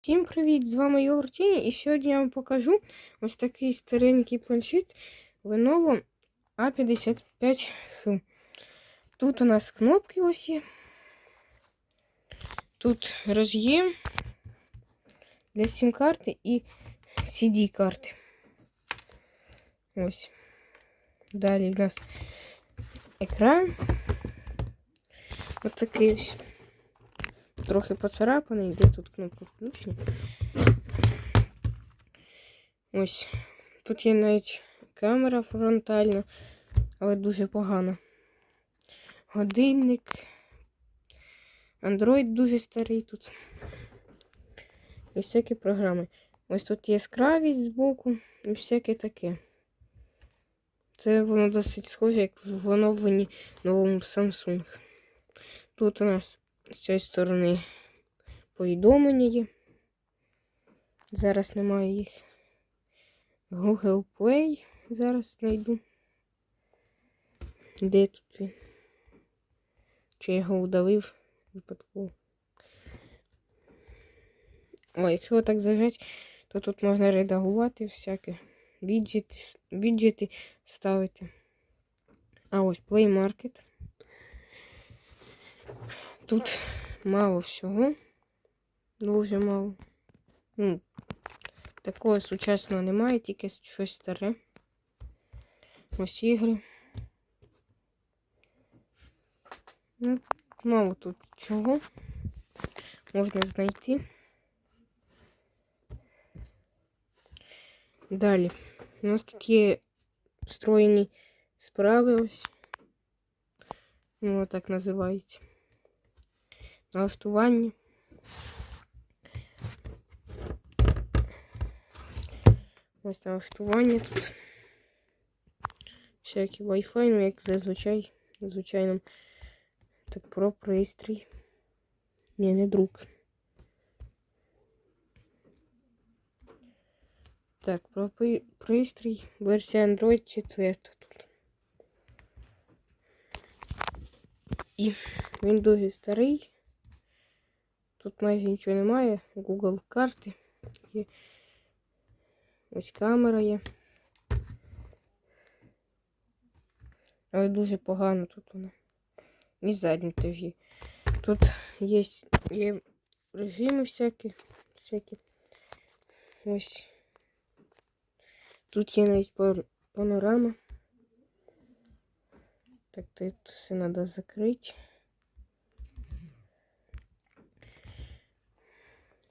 Всім привіт! З вами Йогурт Тіні, і сьогодні я вам покажу ось такий старенький планшет Lenovo A55H. Тут у нас кнопки ось є. Тут роз'єм для сім-карти і CD-карти. Ось. Далі в нас екран. Ось такий ось. Трохи поцарапаний, де тут кнопка включення. Ось. Тут є навіть камера фронтальна, але дуже погана. Годинник. Android дуже старий тут. І всякі програми. Ось тут яскравість збоку і всяке таке. Це воно досить схоже, як в оновленні новому Samsung. Тут у нас з цієї сторони повідомлення є. Зараз немає їх. Google Play. Зараз знайду. Де тут він? Чи я його удалив випадково? О, якщо так зажать, то тут можна редагувати всяке. Віджити, віджити ставити. А ось Play Market. Тут мало всього. Дуже мало. Ну, такого сучасного немає, тільки щось старе. Ось ігри. Ну, мало тут чого можна знайти. Далі. У нас тут є встроєні справи ось. Ну, так називається налаштування. Ось налаштування тут. Всякі Wi-Fi, ну як зазвичай, звичайно, так про пристрій. Ні, не друг. Так, про пристрій. Версія Android 4 тут. І він дуже старий. Тут майже нічого немає. Google карти є. Ось камера є. Але дуже погано тут вона. І задні теж є. Тут є, є режими всякі. всякі. Ось. Тут є навіть панорама. Так, тут все треба закрити.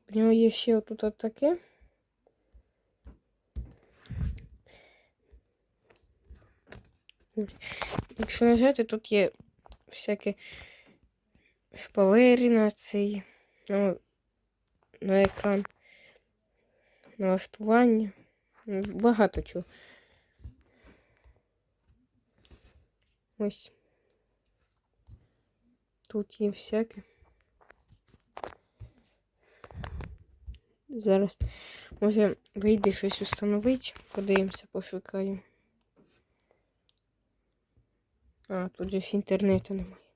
В нього є ще отут таке. Якщо нажати, тут є всякі шпалери на цей на, на екран, налаштування. Багато чого. Ось. Тут є всяке. Зараз може вийде щось установити. Подивимося, пошукаємо. А, тут же ж інтернету немає.